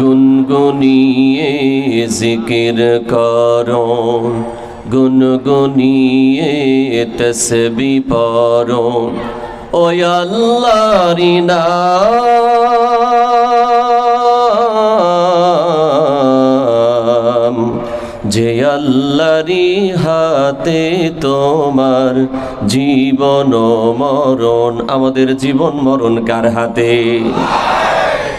গুনগুনিয়ে জিকির করুন গুনগুনিয়ে তসবি পড়ুন ওই আল্লাহরি নাম, যে আল্লাহরি হাতে তোমার জীবন মরণ, আমাদের জীবন মরণ কার হাতে?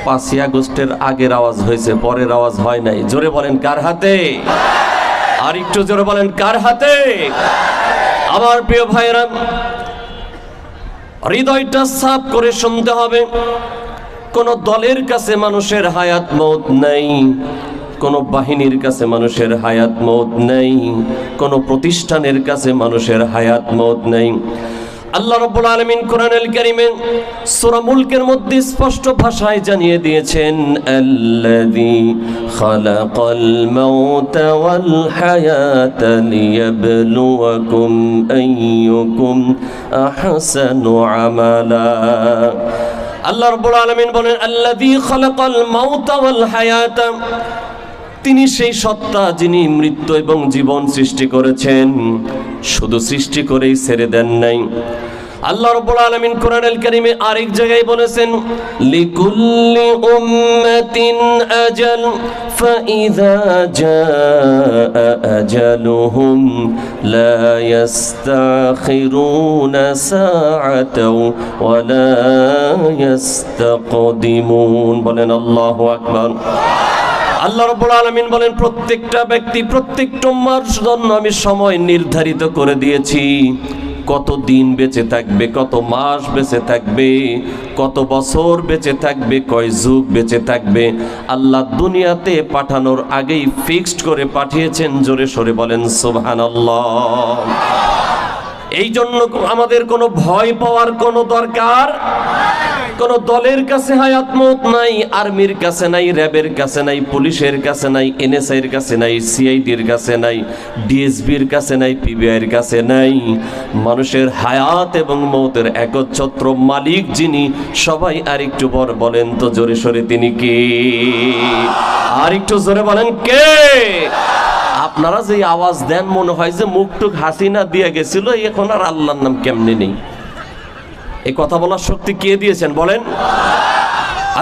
পাঁচই আগস্টের আগের আওয়াজ হয়েছে, পরের আওয়াজ হয় নাই। জোরে বলেন, কার হাতে? আর একটু জোরে বলেন, কার হাতে? আমার প্রিয় ভাইরা হৃদয়টা সাফ করে শুনতে হবে, কোন দলের কাছে মানুষের হায়াত মত নেই, কোন বাহিনীর কাছে মানুষের হায়াত মত নেই, কোন প্রতিষ্ঠানের কাছে মানুষের হায়াত মত নেই। আল্লাহ রাব্বুল আলামিন কোরআনুল কারীমে সূরা মুলকের মধ্যে স্পষ্ট ভাষায় জানিয়ে দিয়েছেন, আল্লাযী খালাকাল মাউতা ওয়াল হায়াতা লিয়াবলুয়াকুম আইয়ুকুম আহসানু আমালা। আল্লাহ রাব্বুল আলামিন বলেন, আল্লাযী খালাকাল মাউতা ওয়াল হায়াতা তিনি সেই সত্তা যিনি মৃত্যু এবং জীবন সৃষ্টি করেছেন। শুধু সৃষ্টি করেই ছেড়ে দেন নাই। আল্লাহ রাব্বুল আলামিন কোরআনুল কারীমে আরেক জায়গায় বলেছেন, লিকুল্লি উম্মাতিন আজাল, ফাইযা জাআ আজালুহুম লা ইস্তাখিরুনা সাআতাও ওয়া লা ইস্তাকদিমুন। বলেন আল্লাহু আকবার। আল্লাহ রব্বুল আলামিন বলেন, প্রত্যেকটা ব্যক্তি প্রত্যেকটা উম্মার জন্য আমি সময় নির্ধারিত করে দিয়েছি। কত দিন বেঁচে থাকবে, কত মাস বেঁচে থাকবে, কত বছর বেঁচে থাকবে, কয় যুগ বেঁচে থাকবে। আল্লাহ দুনিয়াতে পাঠানোর আগেই ফিক্সড করে পাঠিয়েছেন, জোরে সরে বলেন, সুবহানাল্লাহ। এই জন্য আমাদের কোনো ভয় পাওয়ার কোনো দরকার? কোন দলের কাছে হায়াত মত নাই, আর্মির কাছে নাই, র্যাবের কাছে নাই, পুলিশের কাছে নাই এনএসআই এর কাছে নাই, সিআইডির কাছে নাই, ডিএসবির কাছে নাই পিবিআই এর কাছে নাই। মানুষের হায়াত এবং মৌতের একচ্ছত্র মালিক যিনি, সবাই আর একটু পর বলেন তো জোরে সরে তিনি কে? আর একটু জোরে বলেন কে? আপনারা যে আওয়াজ দেন মনে হয় যে মুখটুক হাসিনা দিয়ে গেছিল এখন আর আল্লাহর নাম কেমনে নেই এই কথা বলার শক্তি কে দিয়েছেন বলেন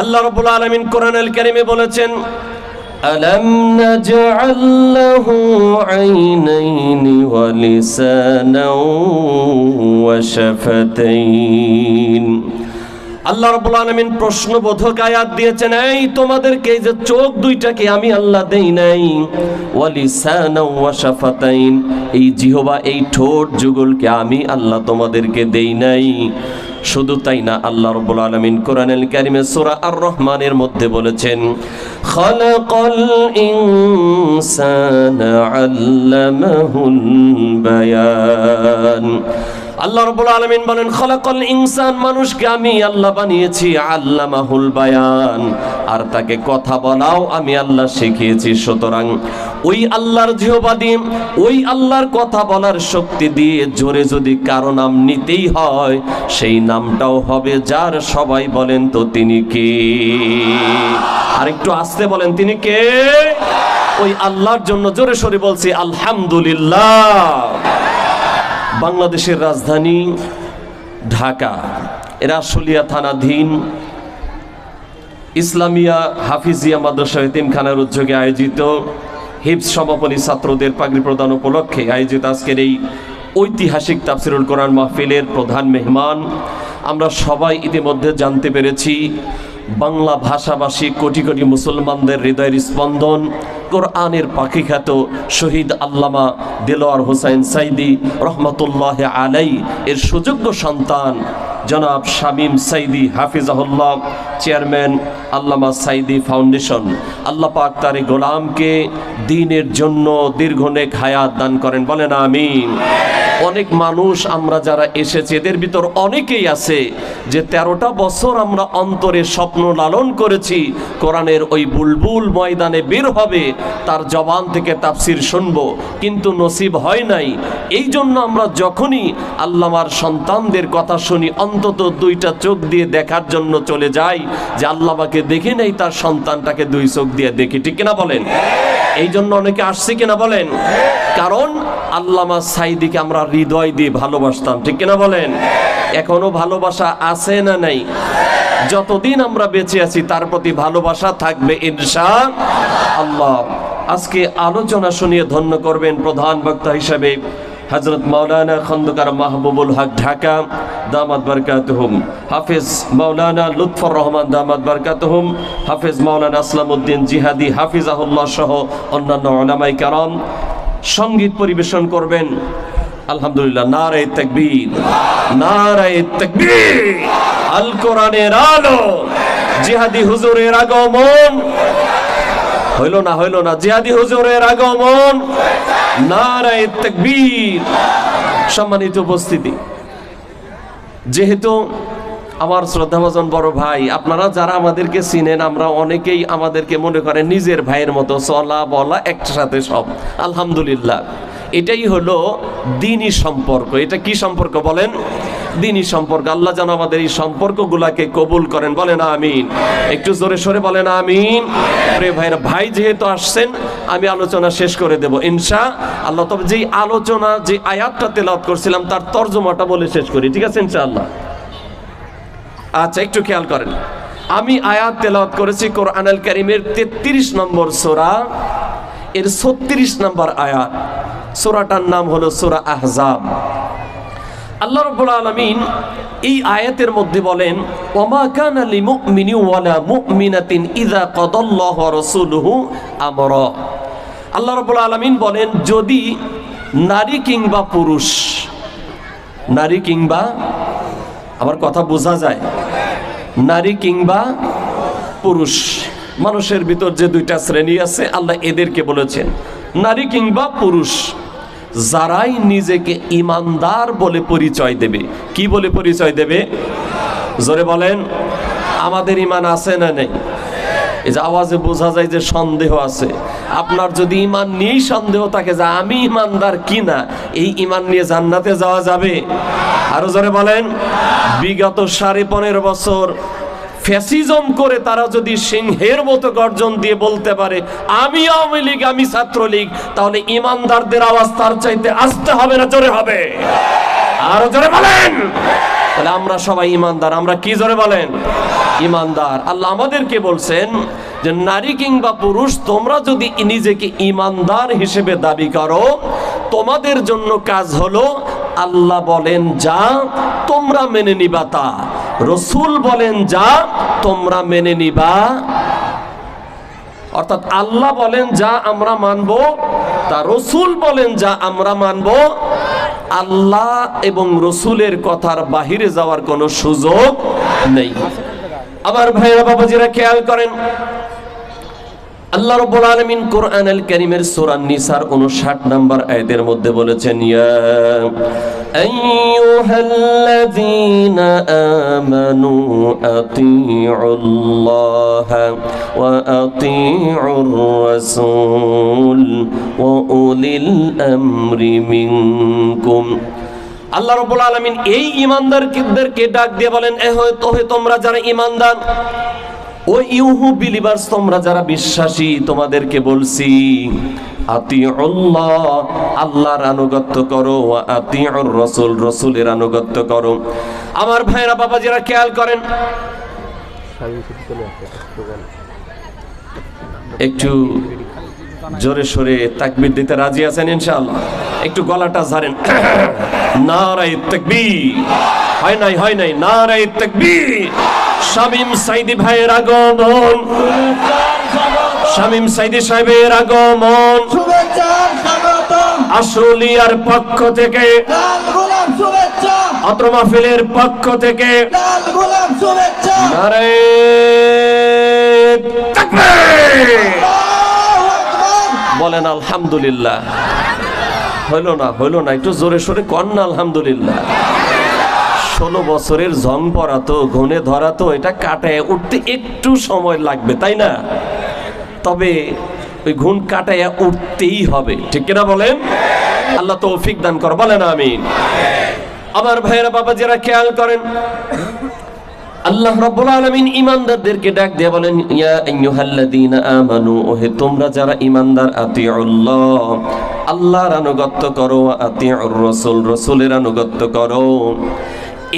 আল্লাহ রাব্বুল আলামিন কোরআনুল কারীমে বলেছেন ألم نجعل له عينين ولسانا وشفتين আল্লাহ রাব্বুল আলামিন প্রশ্নবোধক আয়াত দিয়েছেন, এই তোমাদেরকে এই যে চোখ দুইটাকে আমি আল্লাহ দেই নাই। ওয়ালিসানা ওয়া শাফাতাইন, এই জিহবা, এই ঠোঁট যুগলকে আমি আল্লাহ তোমাদেরকে দেই নাই। শুধু তাই না, আল্লাহ রাব্বুল আলামিন কোরআনুল কারীমে সূরা আর রহমানের মধ্যে বলেছেন, খালাকাল ইনসানা আল্লামাহুল বায়ান। আল্লাহ রাব্বুল আলামিন বলেন, খলাকাল ইনসান মানুষকে আমি আল্লাহ বানিয়েছি, আল্লামাহুল বায়ান। আর তাকে কথা বলাও আমি আল্লাহ শিখিয়েছি। সুতরাং ওই আল্লাহর জিহবাদি ওই আল্লাহর কথা বলার শক্তি দিয়ে জোরে যদি কারও নাম নিতেই হয়, সেই নামটাও হবে যার সবাই বলেন তো তিনি কে? আর একটু আসতে বলেন, তিনি কে? ওই আল্লাহর জন্য জোরে সরে বলছি, আলহামদুলিল্লাহ। বাংলাদেশের রাজধানী ঢাকা, এরা আশুলিয়া থানাধীন ইসলামিয়া হাফিজিয়া মাদ্রাসা এতিমখানার উদ্যোগে আয়োজিত হিপস সমাপনী ছাত্রদের পাগড়ি প্রদান উপলক্ষে আয়োজিত আজকের এই ঐতিহাসিক তাফসিরুল কোরআন মাহফিলের প্রধান মেহমান। আমরা সবাই ইতিমধ্যে জানতে পেরেছি বাংলা ভাষাভাষী কোটি কোটি মুসলমানদের হৃদয়ের স্পন্দন, কোরআনের পাখি খ্যাত শহীদ আল্লামা দেলোয়ার হোসাইন সাইদি রহমতুল্লাহ আলাই এর সুযোগ্য সন্তান জনাব শামীম সাইদি হাফিজাহুল্লাহ, চেয়ারম্যান আল্লামা সাইদি ফাউন্ডেশন। আল্লাহ পাক তার গোলামকে দিনের জন্য দীর্ঘনেক হায়াত দান করেন। বলেন আমিন। অনেক মানুষ আমরা যারা এসেছি, এদের ভিতর অনেকেই আছে যে তেরোটা বছর আমরা অন্তরে স্বপ্ন লালন করেছি, কোরআনের ওই বুলবুল ময়দানে বের হবে, তার জবান থেকে তাফসির শুনব। কিন্তু নসিব হয় নাই। এই জন্য আমরা যখনই আল্লামার সন্তানদের কথা শুনি, অন্তত দুইটা চোখ দিয়ে দেখার জন্য চলে যাই, যে আল্লামাকে দেখে নেই, তার সন্তানটাকে দুই চোখ দিয়ে দেখি। ঠিক কিনা বলেন? এই জন্য অনেকে আসছে কিনা বলেন? কারণ আল্লামা সাইদিকে আমরা হৃদয় দিয়ে ভালোবাসতাম, ঠিক কিনা বলেন? এখনও ভালোবাসা আছে না নাই? যতদিন আমরা বেঁচে আছি, তার প্রতি ভালোবাসা থাকবে ইনশা আল্লাহ। আজকে আলোচনা শুনিয়ে ধন্য করবেন প্রধান বক্তা হিসাবে হজরত মাওলানা খন্দকার মাহবুবুল হক ঢাকা, দামাত বরকাতহুম। হাফিজ মাওলানা লুৎফর রহমান, দামাত বরকাতহুম। হাফিজ মাওলানা আসলামউদ্দিন জিহাদি, হাফিজাহুল্লাহ সহ অন্যান্য ওলামাই কারাম। সংগীত পরিবেশন করবেন। আলহামদুলিল্লাহ নারে তাকবীর। নারে তাকবীর। আল কোরআনের আলো। জিহাদি হুজুরের আগমন। হইল না হইল না, জিহাদি হুজুরের আগমন। নারায় তাকবীর। সম্মানিত উপস্থিতি, যেহেতু আমার শ্রদ্ধাভাজন বড় ভাই, আপনারা যারা আমাদেরকে চিনেন, আমরা অনেকেই আমাদেরকে মনে করেন নিজের ভাইয়ের মতো, চলা বলা একসাথে সব। আলহামদুলিল্লাহ। এটাই হলো দিনই সম্পর্ক। এটা কি সম্পর্ক বলেন? দিনই সম্পর্ক। আল্লাহ যেন আমাদের এই সম্পর্কগুলাকে কবুল করেন। বলেন আমিন। একটু জোরে সরে বলেন আমিন। ভাইরা ভাই যেহেতু আসছেন, আমি আলোচনা শেষ করে দেব। ইনশা আল্লাহ, তবে যেই আলোচনা, যে আয়াতটা তেলাওয়াত করছিলাম, তার তর্জমাটা বলে শেষ করি। ঠিক আছে, ইনশাআল্লাহ? আচ্ছা একটু খেয়াল করেন। আমি আয়াত তেলাওয়াত করেছি কোরআনুল কারীমের 33 নম্বর সূরা। এর 36 নম্বর আয়াত। সূরাটার নাম হলো সূরা আহজাব। আল্লাহ রাব্বুল আলামিন এই আয়াতের মধ্যে বলেন, ওমা কানা লিমুমিনি ওয়ালা মুমিনাতিন ইযা কাদাল্লাহু রাসূলুহু আমরা। আল্লাহ রাব্বুল আলামিন বলেন, যদি নারী কিংবা পুরুষ, নারী কিংবা, আমার কথা বোঝা যায়, নারী কিংবা পুরুষ, মানুষের ভিতর যে দুইটা শ্রেণি আছে, আল্লাহ এদেরকে বলেছেন, নারী কিংবা পুরুষ যারাই নিজেকে ইমানদার বলে পরিচয় দেবে, কি বলে পরিচয় দেবে? জোরে বলেন, আমাদের ইমান আছে না নেই? এই যে আওয়াজে বোঝা যায় যে সন্দেহ আছে। আপনার যদি ইমান নিয়েই সন্দেহ থাকে যে আমি ইমানদার কি না এই ইমান নিয়ে জান্নাতে যাওয়া যাবে? আরও জোরে বলেন, বিগত সাড়ে পনেরো বছর ফ্যাসিজম করে তারা যদি সিংহের মতো গর্জন দিয়ে বলতে পারে, আমি আওয়ামী লীগ, আমি ছাত্রলীগ, তাহলে ইমানদারদের আওয়াজ তার চাইতে আসতে হবে না জোরে হবে? আরও জোরে বলেন! তাহলে আমরা সবাই ইমানদার, আমরা কি জোরে বলেন? ইমানদার। আল্লাহ আমাদেরকে বলছেন যে, নারী কিংবা পুরুষ, তোমরা যদি নিজেকে ইমানদার হিসেবে দাবি করো, তোমাদের জন্য কাজ হলো, আল্লাহ বলেন যা তোমরা মেনে নিবা তা। রসুল বলেন, যা, তোমরা মেনে নিবা। অর্থাৎ আল্লাহ বলেন, যা আমরা মানব, তা রসুল বলেন, যা আমরা মানব। আল্লাহ এবং রসুলের কথার বাহিরে যাওয়ার কোনো সুযোগ নেই। আবার ভাইরা বাবাজিরা খেয়াল করেন আল্লাহ রাব্বুল আলামিন কোরআন আল কারীমের সূরা নিসার 59 নম্বর আয়াতের মধ্যে বলেছেন, ইয়া আইয়ুহাল্লাযীনা আমানু আতিউল্লাহ ওয়া আতিউর রাসূল ওয়া উলিল আমরি মিনকুম। আল্লাহ রাব্বুল আলামিন এই ঈমানদারদেরকে ডাক দিয়ে বলেন, এ হয় তোমরা যারা ঈমানদার ও ইউহু বিলিভার্স, তোমরা যারা বিশ্বাসী, তোমাদেরকে বলছি আল্লাহর আনুগত্য করো রসুল, রসুলের আনুগত্য করো। আমার ভাইরা, বাবাজিরা, খেয়াল করেন। একটু জোরে সোরে তাকবির দিতে রাজি আছেন ইনশাআল্লাহ? একটু গলাটা ঝাড়েন। নারাই তাকবীর। হয় নাই হয় নাই নারাই তাকবীর। শামিম সাইদি ভাইয়ের আগমন। শামিম সাইদি সাহেবের আগমন। আশুলিয়ার পক্ষ থেকে। অত্র মাহফিলের পক্ষ থেকে। বলেন আলহামদুলিল্লাহ। হইল না হইল না একটু জোরে সোরে কন্যা আলহামদুলিল্লাহ। ষোলো বছরের জং পড়াতো ঘনে ধরা তো, এটা কাটায় উঠতে একটু সময় লাগবে, তাই না? তবে ওই ঘুণ কাটাইয়া উঠতেই হবে, ঠিক কিনা বলেন? আল্লাহ তো তৌফিক দান কর, বলেন আমি আমার ভাইয়েরা বাবা যারা খেয়াল করেন। আল্লাহ রাব্বুল আলামিন ঈমানদারদেরকে ডাক দিয়ে বলেন, ইয়া আইয়ুহাল্লাযীনা আমানু, ওহে তোমরা যারা ঈমানদার, আতিউল্লাহ, আল্লাহর আনুগত্য করো আতিউর রাসূল, রাসূলের আনুগত্য করো।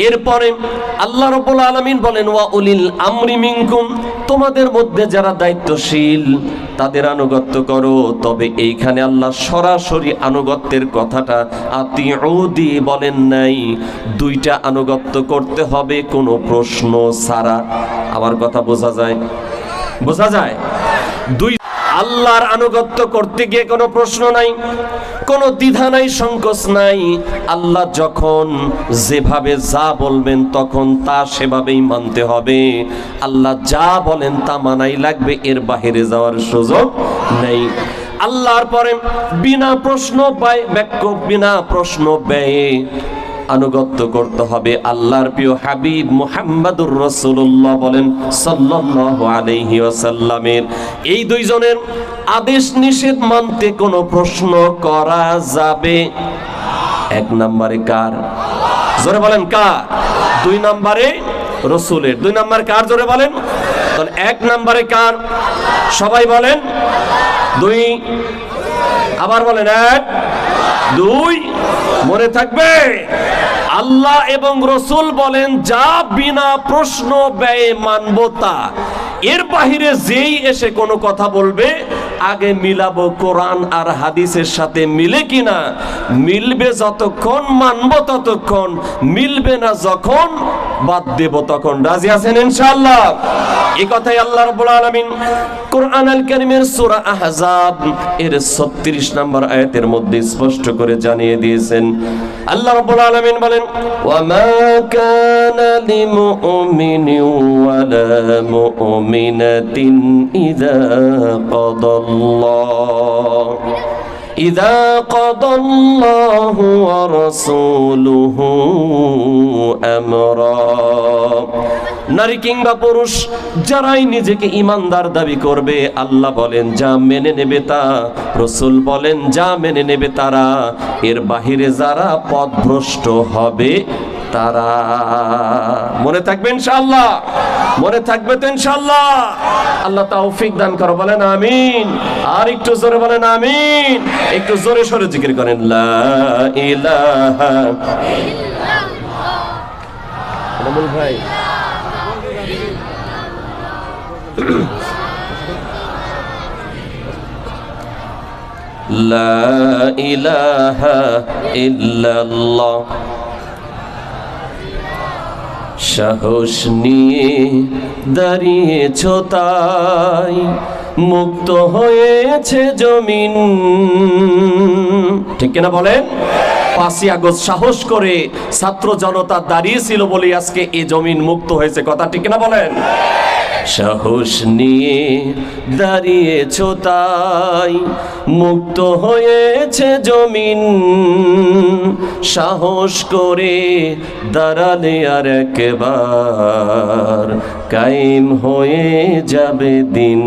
এরপরে আল্লাহ রাব্বুল আলামিন বলেন, ওয়া উলিল আমরি মিনকুম তোমাদের মধ্যে যারা দায়িত্বশীল, তাদের আনুগত্য করো। তবে এইখানে আল্লাহ সরাসরি আনুগত্যের কথাটা আতিউদি বলেন নাই। দুইটা আনুগত্য করতে হবে, কোনো প্রশ্ন ছাড়া। আমার কথা বোঝা যায়? বোঝা যায়? দুই আল্লাহর আনুগত্য করতে গিয়ে কোনো প্রশ্ন নাই, কোনো দ্বিধা নাই, সংকোচ নাই। আল্লাহ যখন যেভাবে যা বলবেন তখন তা সেভাবেই মানতে হবে। আল্লাহ যা বলেন তা মানাই লাগবে, এর বাহিরে যাওয়ার সুযোগ নেই। আল্লাহর পরে বিনা প্রশ্ন বাক্য বিনা প্রশ্ন ব্যয়ে। আনুগত্য করতে হবে। আল্লাহর প্রিয় হাবিব মুহাম্মাদুর রাসূলুল্লাহ বলেন, সাল্লাল্লাহু আলাইহি ওয়াসাল্লামের। এই দুইজনের আদেশ নিষেধ মানতে কোনো প্রশ্ন করা যাবে? এক নম্বরে কার? জোরে বলেন কার? দুই নম্বরে রসুলের। দুই নম্বর কার জোরে বলেন? তাহলে এক নম্বরে কার? সবাই বলেন, দুই। আবার বলেন, এক, দুই। মনে থাকবে? আল্লাহ এবং রসুল বলেন, যা বিনা প্রশ্ন ব্যয়ে মানবতা। এর বাহিরে যেই এসে কোনো কথা বলবে আগে মিলাবো কোরআন আর হাদিসের সাথে মিলে কিনা? মিলবে যতক্ষণ, মানব ততক্ষণ, মিলবে না যখন, বাদ দেব তখন। রাজি আছেন ইনশাআল্লাহ? এই কথাই আল্লাহ রাব্বুল আলামিন কোরআন আল কারীমের সূরা আহজাব এর 36 নম্বর আয়াতের মধ্যে স্পষ্ট করে জানিয়ে দিয়েছেন। আল্লাহ রাব্বুল আলামিন বলেন, ওয়া মা কানা লিমুমিনিন ওয়ালা মুমিনাতিন ইযা الله. إذا قضى الله ورسوله أمرا. নারী কিংবা পুরুষ যারাই নিজেকে ইমানদার দাবি করবে আল্লাহ বলেন যা মেনে নেবে তা রসুল বলেন যা মেনে নেবে তারা এর বাহিরে যারা পথভ্রষ্ট হবে তারা। মনে থাকবে ইনশাআল্লাহ মনে থাকবে তো ইনশাআল্লাহ। আল্লাহ তৌফিক দান করো বলেন আমিন। আর একটু জোরে বলেন আমিন। একটু জোরে সরে জিকির করেন লা ইলাহা এনামুল ভাই। লা ইলাহা ইল্লাল্লাহ। সাহস নিয়ে দাঁড়িয়েছ তাই মুক্ত হয়েছে জমিন। ঠিক কিনা বলেন? পাঁচই আগস্ট সাহস করে ছাত্র জনতা দাঁড়িয়েছিল বলে আজকে এই জমিন মুক্ত হয়েছে। কথা ঠিক কিনা বলেন? সাহস নিয়ে দাঁড়িয়েছ তাই মুক্ত হয়েছে জমিন। সাহস করে দাঁড়ালে আর একবার কায়েম হয়ে যাবে দিন।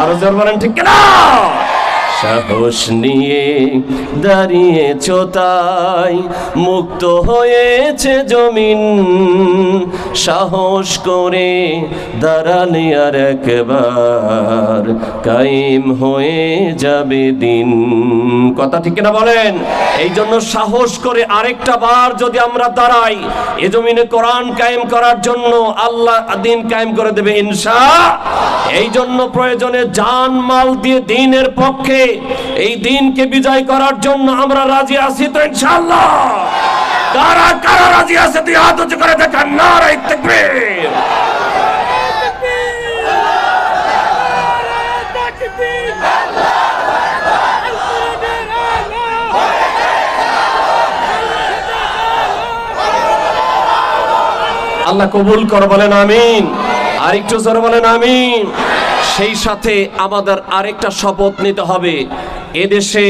আরও জোর বলেন ঠিক না সাহস নিয়ে দাঁড়িয়েছ তাই। মুক্ত হয়েছে জমিন। সাহস করে দাঁড়ালে আর একবার কায়েম হয়ে যাবে দিন। কথা ঠিক না বলেন? এই জন্য সাহস করে আরেকটা বার যদি আমরা দাঁড়াই, এ জমিনে কোরআন কায়েম করার জন্য আল্লাহ দিন কায়েম করে দেবে ইনশা। এই জন্য প্রয়োজনে জান মাল দিয়ে দিনের পক্ষে এই দিনকে বিজয় করার জন্য আমরা রাজি আছি তো ইনশাআল্লাহ। কারা কারা রাজি আছে, তুই হাত উঁচু করে দেখান। নারাই তাকবীর। আল্লাহ কবুল কর, বলেন আমিন। আর একটু জোরে বলেন আমিন। সেই সাথে আমাদের আরেকটা শপথ নিতে হবে। এদেশে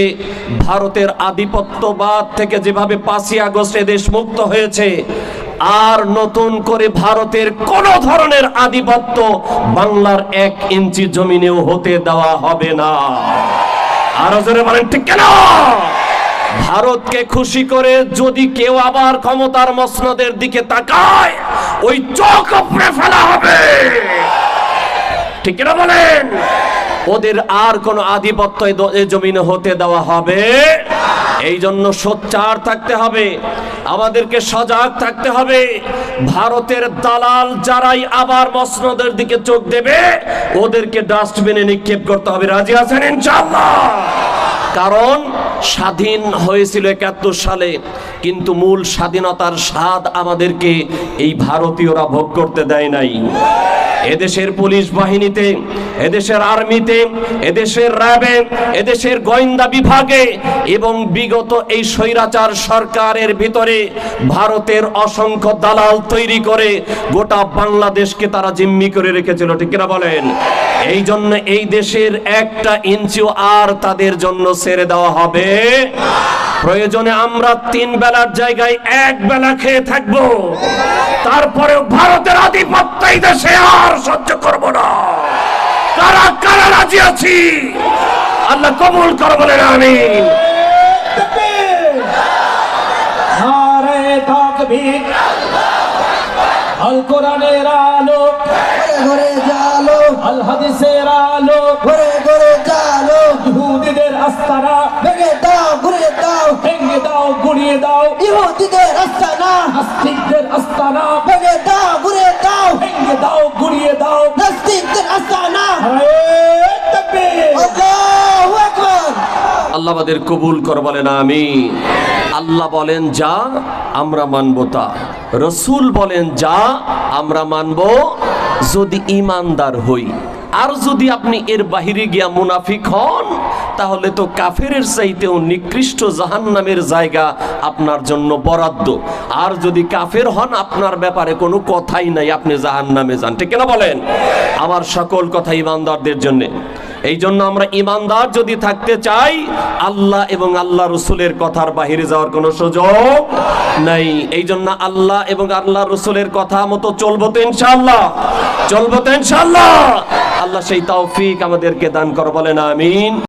ভারতের আধিপত্যবাদ থেকে যেভাবে পাঁচই আগস্ট এদেশ মুক্ত হয়েছে, আর নতুন করে ভারতের কোন ধরনের আধিপত্য বাংলার এক ইঞ্চি জমিনেও হতে দেওয়া হবে না। আরও জোরে বলেন, ঠিক কেন? ভারতকে খুশি করে যদি কেউ আবার ক্ষমতার মসনদের দিকে তাকায়, ওই চোখ ফেলা হবে। ঠিক না বলেন? ওদের আর কোনো আধিপত্য জমিনে হতে দেওয়া হবে? এই জন্য সোচ্চার থাকতে হবে। আমাদেরকে সজাগ থাকতে হবে। ভারতের দালাল যারাই আবার মসনদের দিকে চোখ দেবে, ওদেরকে ডাস্টবিনে নিক্ষেপ করতে হবে। রাজি আছেন ইনশাআল্লাহ? কারণ স্বাধীন হয়েছিল একাত্তর সালে, কিন্তু মূল স্বাধীনতার স্বাদ আমাদেরকে এই ভারতীয়রা ভোগ করতে দেয় নাই। এদেশের পুলিশ বাহিনীতে, এদেশের আর্মিতে, এদেশের র্যাবে, এদেশের গোয়েন্দা বিভাগে এবং বিগত এই স্বৈরাচার সরকারের ভিতরে ভারতের অসংখ্য দালাল তৈরি করে গোটা বাংলাদেশকে তারা জিম্মি করে রেখেছিল, ঠিক কিনা বলেন? এই জন্য এই দেশের একটা ইঞ্চিও আর তাদের জন্য ছেড়ে দেওয়া হবে। প্রয়োজনে আমরা তিন বেলার জায়গায় এক বেলা খেয়ে থাকব। তারপরেও ভারতের আধিপত্য এই দেশে আর সহ্য করব না। কারা কারা রাজি আছি? আল্লাহ কবুল কর নারে তাকবীর আল কোরআনের আলো ঘরে জালো আল হাদিসের আলো আস্তানা ভেঙে দাও ঘুরে দাও। ভেঙে দাও গুড়িয়ে দাও। ইহুদিদের নাস্তিকদের আস্তানা ভেঙে দাও ঘুরে দাও। ভেঙে দাও গুড়িয়ে দাও। নাস্তিকদের আস্তানা আল্লাহু আমাদের কবুল কর বলেন আমি আল্লাহ বলেন যা আমরা মানব তা। রসুল বলেন যা আমরা মানব। যদি ইমানদার হই আর যদি আপনি এর বাহিরে গিয়া মুনাফিক হন, তাহলে তো কাফেরের চাইতেও নিকৃষ্ট জাহান নামের জায়গা আপনার জন্য বরাদ্দ। আর যদি কাফের হন, আপনার ব্যাপারে কোনো কথাই নাই, আপনি জাহান নামে যান। ঠিক না বলেন? আমার সকল কথা ইমানদারদের জন্য। এই জন্য আমরা ইমানদার যদি থাকতে চাই, আল্লাহ এবং আল্লাহ রসুলের কথার বাহিরে যাওয়ার কোনো সুযোগ নাই। এই জন্য আল্লাহ এবং আল্লাহ রসুলের কথা মতো চলবো তো ইনশাল্লাহ চলবো তো ইনশাল্লাহ আল্লাহ সেই তৌফিক আমাদেরকে দান কর, বলেন আমিন।